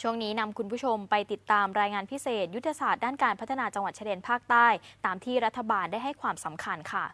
ช่วงนี้นำคุณผู้ชมไปติดตามรายงานพิเศษ ยุทธศาสตร์ด้านการพัฒนาจังหวัดชายแดนภาคใต้ ตามที่รัฐบาลได้ให้ความสำคัญค่ะ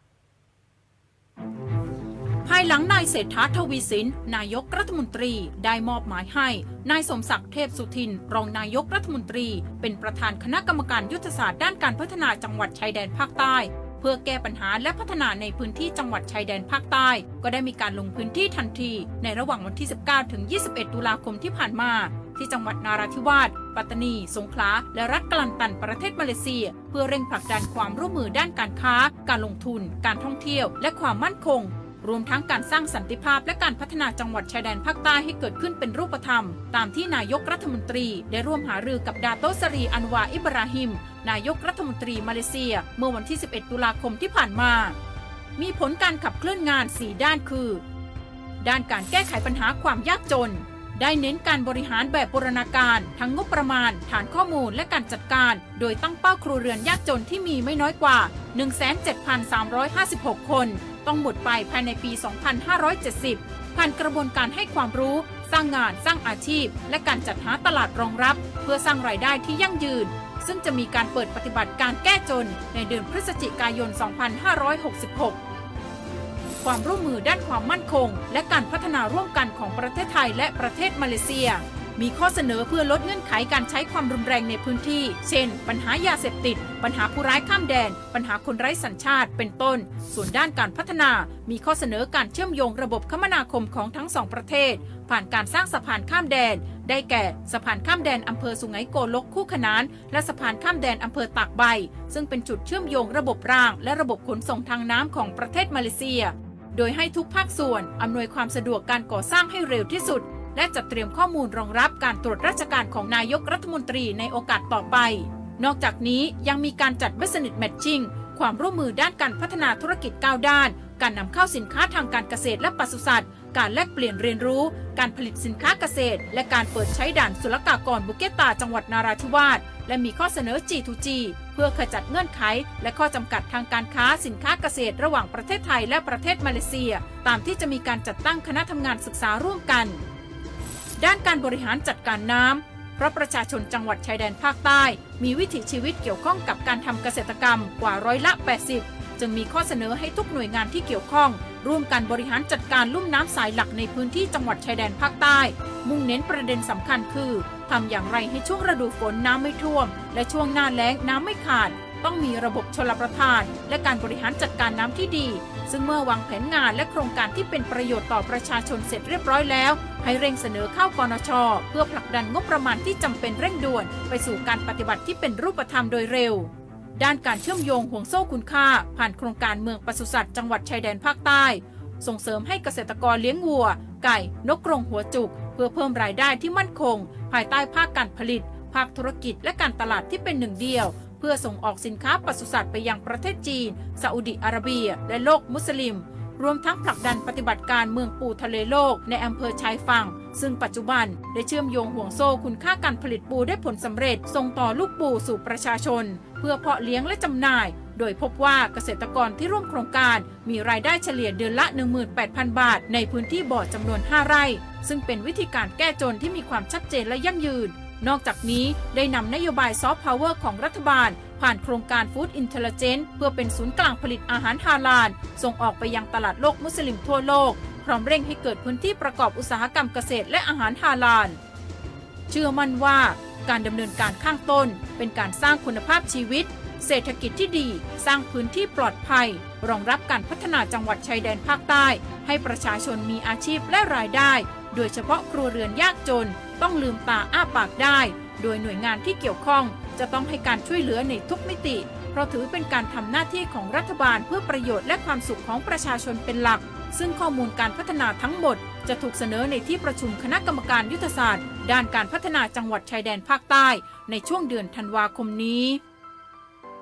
ภายหลังนายเศรษฐาทวีสิน นายกรัฐมนตรีได้มอบหมายให้ นายสมศักดิ์เทพสุทิน รองนายกรัฐมนตรี เป็นประธานคณะกรรมการยุทธศาสตร์ด้านการพัฒนาจังหวัดชายแดนภาคใต้ เพื่อแก้ปัญหาและพัฒนาในพื้นที่จังหวัดชายแดนภาคใต้ ก็ได้มีการลงพื้นที่ทันที ในระหว่างวันที่ 19 ถึง 21 ตุลาคมที่ผ่านมา ที่จังหวัดนาราธิวาส ปัตตานี สงขลา และรัฐกลันตันประเทศมาเลเซีย เพื่อเร่งผลักดันความร่วมมือด้านการค้า การลงทุน การท่องเที่ยว และความมั่นคง รวมทั้งการสร้างสันติภาพและการพัฒนาจังหวัดชายแดนภาคใต้ให้เกิดขึ้นเป็นรูปธรรม ตามที่นายกรัฐมนตรีได้ร่วมหารือกับดาโตสรีอันวาอิบราฮิม นายกรัฐมนตรีมาเลเซีย เมื่อวันที่ 11 ตุลาคมที่ผ่านมา มีผลการขับเคลื่อนงาน 4 ด้านคือด้านการแก้ไขปัญหาความยากจน ได้เน้นการบริหารแบบบูรณาการ ทั้งงบประมาณ ฐานข้อมูลและการจัดการ โดยตั้งเป้าครัวเรือนยากจนที่มีไม่น้อยกว่า 17,356 คน ต้องหมดไปภายในปี 2570 ผ่านกระบวนการให้ความรู้ สร้างงานสร้างอาชีพ และการจัดหาตลาดรองรับ เพื่อสร้างรายได้ที่ยั่งยืน ซึ่งจะมีการเปิดปฏิบัติการแก้จนในเดือนพฤศจิกายน 2566 ความร่วมมือด้านความมั่นคง และการพัฒนาร่วมกันของประเทศไทยและประเทศมาเลเซีย มีข้อเสนอเพื่อลดเงื่อนไขการใช้ความรุนแรงในพื้นที่ เช่น ปัญหายาเสพติด ปัญหาผู้ร้ายข้ามแดน ปัญหาคนไร้สัญชาติ เป็นต้น ส่วนด้านการพัฒนา มีข้อเสนอการเชื่อมโยงระบบคมนาคมของทั้งสองประเทศ ผ่านการสร้างสะพานข้ามแดน ได้แก่สะพานข้ามแดนอำเภอสุไหงโกลกคู่ขนาน และสะพานข้ามแดนอำเภอตากใบ ซึ่งเป็นจุดเชื่อมโยงระบบราง และระบบขนส่งทางน้ำของประเทศมาเลเซีย โดยให้ทุกภาคส่วนอำนวยความสะดวกการก่อสร้างให้เร็วที่สุด และจัดเตรียมข้อมูลรองรับการตรวจราชการของนายกรัฐมนตรีในโอกาสต่อไป นอกจากนี้ยังมีการจัดเวสนิตแมทชิ่งความร่วมมือด้านการพัฒนาธุรกิจก้าวด้าน การนำเข้าสินค้าทางการเกษตรและปศุสัตว์ การแลกเปลี่ยนเรียนรู้ การผลิตสินค้าเกษตร และการเปิดใช้ด่านศุลกากรบุเกตาจังหวัดนาราธิวาส และมีข้อเสนอ G2G เพื่อขจัดเงื่อนไข และข้อจำกัดทางการค้าสินค้าเกษตร ระหว่างประเทศไทยและประเทศมาเลเซีย ตามที่จะมีการจัดตั้งคณะทำงานศึกษาร่วมกัน ด้านการบริหารจัดการน้ำเพราะประชาชนจังหวัดชายแดนภาคใต้ มีวิถีชีวิตเกี่ยวข้องกับการทำเกษตรกรรมกว่าร้อยละ 80 จึงมีข้อเสนอให้ทุกหน่วยงานที่เกี่ยวข้อง ร่วมกันบริหารจัดการลุ่มน้ำสายหลักในพื้นที่จังหวัดชายแดนภาคใต้ มุ่งเน้นประเด็นสำคัญคือทำอย่างไรให้ช่วงฤดูฝนน้ำไม่ท่วม และช่วงหน้าแล้งน้ำไม่ขาด ต้องมีระบบชลประทาน และการบริหารจัดการน้ำที่ดี ซึ่งเมื่อวางแผนงานและโครงการที่เป็นประโยชน์ต่อประชาชนเสร็จเรียบร้อยแล้ว ให้เร่งเสนอเข้ากนช เพื่อผลักดันงบประมาณที่จำเป็นเร่งด่วน ไปสู่การปฏิบัติที่เป็นรูปธรรมโดยเร็ว ด้านการเชื่อมโยงห่วงโซ่คุณค่า ผ่านโครงการเมืองปศุสัตว์จังหวัดชายแดนภาคใต้ ส่งเสริมให้เกษตรกรเลี้ยงวัว ไก่ นกกรงหัวจุก เพื่อเพิ่มรายได้ที่มั่นคง ภายใต้ภาคการผลิต ภาคธุรกิจและการตลาดที่เป็นหนึ่งเดียว เพื่อส่งออกสินค้าปศุสัตว์ไปยังประเทศจีนซาอุดิอาระเบีย และโลกมุสลิม รวมทั้งผลักดันปฏิบัติการเมืองปูทะเลโลกในอำเภอชายฝั่ง ซึ่งปัจจุบันได้เชื่อมโยงห่วงโซ่คุณค่าการผลิตปูได้ผลสำเร็จ ส่งต่อลูกปูสู่ประชาชน เพื่อเพาะเลี้ยงและจำหน่าย โดยพบว่าเกษตรกรที่ร่วมโครงการมีรายได้เฉลี่ยเดือนละ 18,000 บาท ในพื้นที่บ่อจำนวน 5 ไร่ ซึ่งเป็นวิธีการแก้จนที่มีความชัดเจนและยั่งยืนนอกจากนี้ได้นำนโยบายซอฟต์พาวเวอร์ของรัฐบาล ผ่านโครงการ Food Intelligence เพื่อเป็นศูนย์กลางผลิตอาหารฮาลาล ส่งออกไปยังตลาดโลกมุสลิมทั่วโลก พร้อมเร่งให้เกิดพื้นที่ประกอบอุตสาหกรรมเกษตรและอาหารฮาลาล เชื่อมั่นว่าการดำเนินการข้างต้น เป็นการสร้างคุณภาพชีวิต เศรษฐกิจที่ดี สร้างพื้นที่ปลอดภัย รองรับการพัฒนาจังหวัดชายแดนภาคใต้ ให้ประชาชนมีอาชีพและรายได้ โดยเฉพาะครัวเรือนยากจน ต้องลืมตาอ้าปากได้ โดยหน่วยงานที่เกี่ยวข้อง จะต้องให้การช่วยเหลือในทุกมิติ เพราะถือเป็นการทำหน้าที่ของรัฐบาลเพื่อประโยชน์และความสุขของประชาชนเป็นหลัก ซึ่งข้อมูลการพัฒนาทั้งหมด จะถูกเสนอในที่ประชุมคณะกรรมการยุทธศาสตร์ ด้านการพัฒนาจังหวัดชายแดนภาคใต้ ในช่วงเดือนธันวาคมนี้